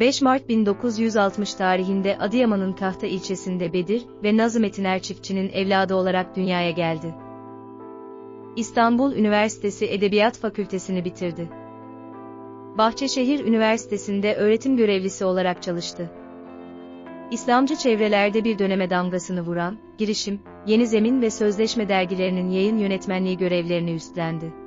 5 Mart 1960 tarihinde Adıyaman'ın Kahta ilçesinde Bedir ve Nazım Etiner çiftçinin evladı olarak dünyaya geldi. İstanbul Üniversitesi Edebiyat Fakültesini bitirdi. Bahçeşehir Üniversitesi'nde öğretim görevlisi olarak çalıştı. İslamcı çevrelerde bir döneme damgasını vuran, Girişim, Yeni Zemin ve Sözleşme dergilerinin yayın yönetmenliği görevlerini üstlendi.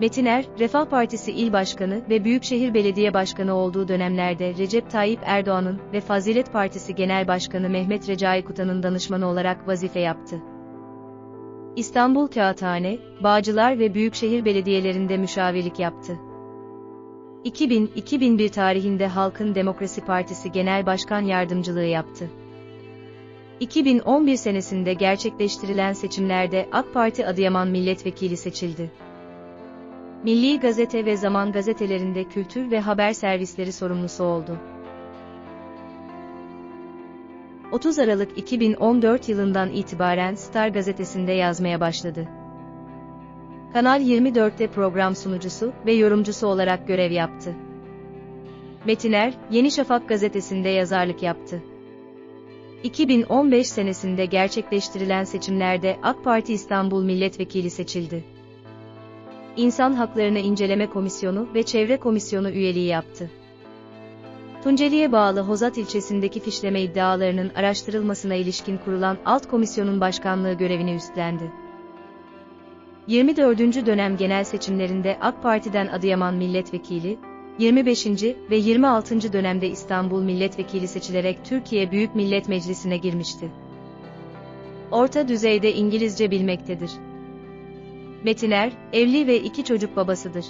Metiner, Refah Partisi İl Başkanı ve Büyükşehir Belediye Başkanı olduğu dönemlerde Recep Tayyip Erdoğan'ın ve Fazilet Partisi Genel Başkanı Mehmet Recai Kutan'ın danışmanı olarak vazife yaptı. İstanbul Kağıthane, Bağcılar ve Büyükşehir Belediyelerinde müşavirlik yaptı. 2000-2001 tarihinde Halkın Demokrasi Partisi Genel Başkan Yardımcılığı yaptı. 2011 senesinde gerçekleştirilen seçimlerde AK Parti Adıyaman Milletvekili seçildi. Milli Gazete ve Zaman gazetelerinde kültür ve haber servisleri sorumlusu oldu. 30 Aralık 2014 yılından itibaren Star gazetesinde yazmaya başladı. Kanal 24'te program sunucusu ve yorumcusu olarak görev yaptı. Metiner, Yeni Şafak gazetesinde yazarlık yaptı. 2015 senesinde gerçekleştirilen seçimlerde AK Parti İstanbul Milletvekili seçildi. İnsan Haklarını İnceleme Komisyonu ve Çevre Komisyonu üyeliği yaptı. Tunceli'ye bağlı Hozat ilçesindeki fişleme iddialarının araştırılmasına ilişkin kurulan alt komisyonun başkanlığı görevini üstlendi. 24. dönem genel seçimlerinde AK Parti'den Adıyaman Milletvekili, 25. ve 26. dönemde İstanbul Milletvekili seçilerek Türkiye Büyük Millet Meclisi'ne girmişti. Orta düzeyde İngilizce bilmektedir. Metiner, evli ve iki çocuk babasıdır.